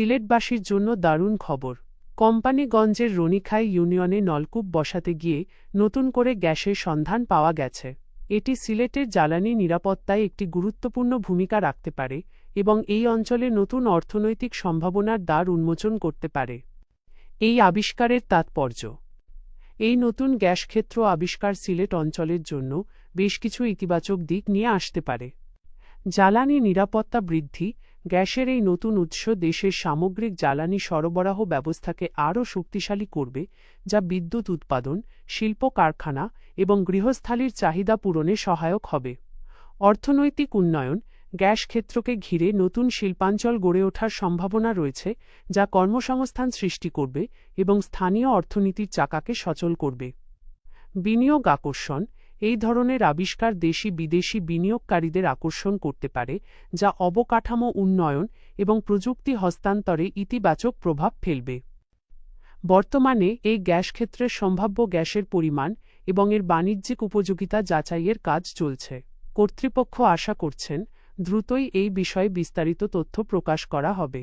সিলেটবাসীর জন্য দারুণ খবর। কোম্পানিগঞ্জের রনিখাই ইউনিয়নে নলকূপ বসাতে গিয়ে নতুন করে গ্যাসের সন্ধান পাওয়া গেছে। এটি সিলেটের জ্বালানি নিরাপত্তায় একটি গুরুত্বপূর্ণ ভূমিকা রাখতে পারে এবং এই অঞ্চলে নতুন অর্থনৈতিক সম্ভাবনার দ্বার উন্মোচন করতে পারে। এই আবিষ্কারের তাৎপর্য। এই নতুন গ্যাস ক্ষেত্র আবিষ্কার সিলেট অঞ্চলের জন্য বেশ কিছু ইতিবাচক দিক নিয়ে আসতে পারে। জ্বালানি নিরাপত্তা বৃদ্ধি, গ্যাসের এই নতুন উৎস দেশের সামগ্রিক জ্বালানি সরবরাহ ব্যবস্থাকে আরও শক্তিশালী করবে, যা বিদ্যুৎ উৎপাদন, শিল্প কারখানা এবং গৃহস্থালির চাহিদা পূরণে সহায়ক হবে। অর্থনৈতিক উন্নয়ন, গ্যাস ক্ষেত্রকে ঘিরে নতুন শিল্পাঞ্চল গড়ে ওঠার সম্ভাবনা রয়েছে, যা কর্মসংস্থান সৃষ্টি করবে এবং স্থানীয় অর্থনীতির চাকাকে সচল করবে। বিনিয়োগ আকর্ষণ এই ধরনের আবিষ্কার দেশি বিদেশি বিনিয়োগকারীদের আকর্ষণ করতে পারে, যা অবকাঠামো উন্নয়ন এবং প্রযুক্তি হস্তান্তরে ইতিবাচক প্রভাব ফেলবে। বর্তমানে এই গ্যাস ক্ষেত্রের সম্ভাব্য গ্যাসের পরিমাণ এবং এর বাণিজ্যিক উপযোগিতা যাচাইয়ের কাজ চলছে। কর্তৃপক্ষ আশা করছেন, দ্রুতই এই বিষয়ে বিস্তারিত তথ্য প্রকাশ করা হবে।